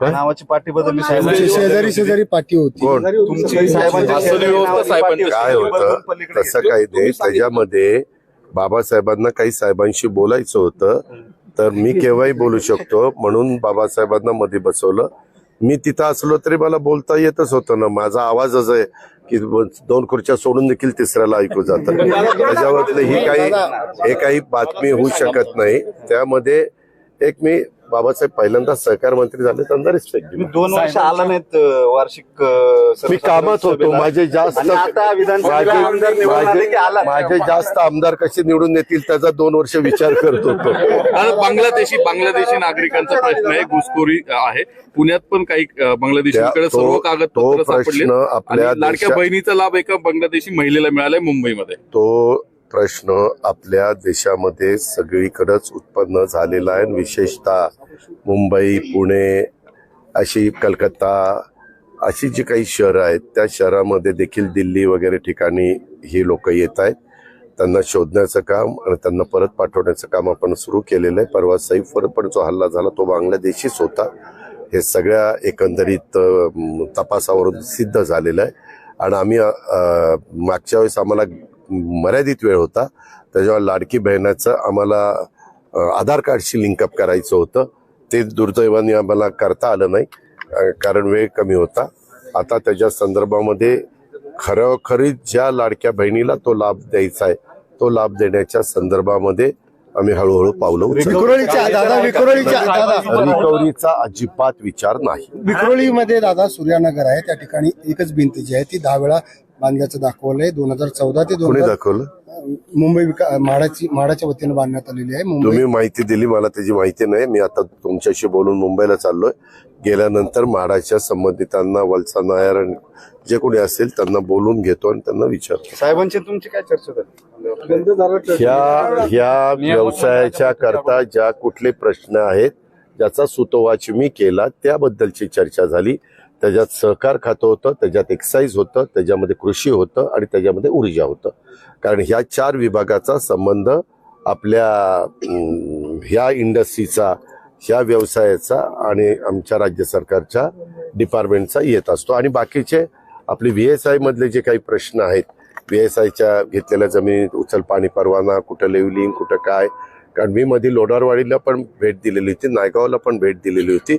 नावाची पाठी बदलली साहेबांची शेजारी शेजारी पाठी होती तुमची साहेबांची काय होतं तसं काही नाही त्याच्यामध्ये बाबासाहेबांना काही साहेबांशी बोलायचं होतं तर मी केव्हाही बोलू शकतो म्हणून बाबासाहेबांना मध्ये बसवलं मी तिथं असलो तरी मला बोलता येतच होतं ना. माझा आवाजच आहे की दोन खुर्च्या सोडून देखील तिसऱ्याला ऐकू जातं. त्याच्यावरती ही काही हे काही बातमी होऊ शकत नाही. त्यामध्ये एक मी बाबासाहेब पहिल्यांदा सहकार मंत्री झाले त्यांना रिस्पेक्ट तुम्ही दोन वर्ष आला नाहीत वार्षिक मी कामात होतो. माझे जास्त माझे- जास्त आमदार कसे निवडून येतील त्याचा दोन वर्ष विचार करत होतो. बांगलादेशी बांगलादेशी नागरिकांचा प्रश्न आहे घुसखोरी आहे. पुण्यात पण काही बांगलादेशींकडे तो- सर्व तो कागदपत्र प्रश्न सापडले. आपल्या लाडक्या बहिणीचा लाभ एका बांगलादेशी महिलेला मिळालाय मुंबईमध्ये. तो प्रश्न आपल्या देशामध्ये सगळीकडंच उत्पन्न झालेला आहे. विशेषतः मुंबई पुणे अशी कलकत्ता अशी जी काही शहरं आहेत त्या शहरामध्ये देखील दिल्ली वगैरे ठिकाणी ही लोक येत आहेत. त्यांना शोधण्याचं काम आणि त्यांना परत पाठवण्याचं काम आपण सुरू केलेलं आहे. परवा सैफवर पण जो हल्ला झाला तो बांगलादेशीच होता. हे सगळ्या एकंदरीत तपासावरून सिद्ध झालेलं आहे. आणि आम्ही मागच्या वेळेस आम्हाला मर्यादित वेळ होता. त्याच्यावर लाडकी बहिणाचं आम्हाला आधार कार्डशी लिंकअप करायचं होतं. ते दुर्दैवाने आम्हाला करता आलं नाही. कारण वेळ कमी होता. आता त्याच्या संदर्भामध्ये खरोखरी ज्या लाडक्या बहिणीला तो लाभ द्यायचा आहे तो लाभ देण्याच्या संदर्भामध्ये आम्ही हळूहळू पावलं रिकव्हरीचा अजिबात विचार नाही. विक्रोळीमध्ये दादा सूर्यानगर आहे. त्या ठिकाणी एकच भिंत जी आहे. ती दहा वेळा बांधल्याचं दाखवलंय. दोन हजार चौदा ते दोन कोणी दाखवलं? मुंबई विका- म्हाडाची म्हाडाच्या वतीनं बांधण्यात आलेली आहे मुंबई. तुम्ही माहिती दिली मला त्याची माहिती नाही. मी आता तुमच्याशी बोलून मुंबईला चाललोय. गेल्यानंतर म्हाडाच्या संबंधितांना वलसा नायर आणि जे कोणी असेल त्यांना बोलून घेतो आणि त्यांना विचारतो. साहेबांची तुमची काय चर्चा झाली? ह्या ह्या व्यवसायाच्या करता ज्या कुठले प्रश्न आहेत ज्याचा सुतोवाच मी केला त्याबद्दलची चर्चा झाली. त्याच्यात सहकार खातं होतं त्याच्यात एक्साईज होतं त्याच्यामध्ये कृषी होतं आणि त्याच्यामध्ये ऊर्जा होतं. कारण ह्या चार विभागाचा संबंध आपल्या ह्या इंडस्ट्रीचा ह्या व्यवसायाचा आणि आमच्या राज्य सरकारच्या डिपार्टमेंटचा येत असतो. आणि बाकीचे आपले व्ही एस आयमधले जे काही प्रश्न आहेत व्ही एस आयच्या घेतलेल्या जमिनीत उचल पाणी परवाना कुठं लेवलिंग कुठं काय कारण मी मध्ये लोणारवाडीला पण भेट दिलेली होती नायगावला पण भेट दिलेली होती.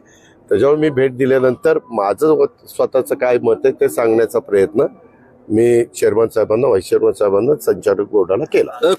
त्याच्यावर मी भेट दिल्यानंतर माझं स्वतःचं काय मत आहे ते सांगण्याचा प्रयत्न मी चेअरमन साहेबांना व्हाईस चेअरमन साहेबांना संचालक बोर्डाला केला.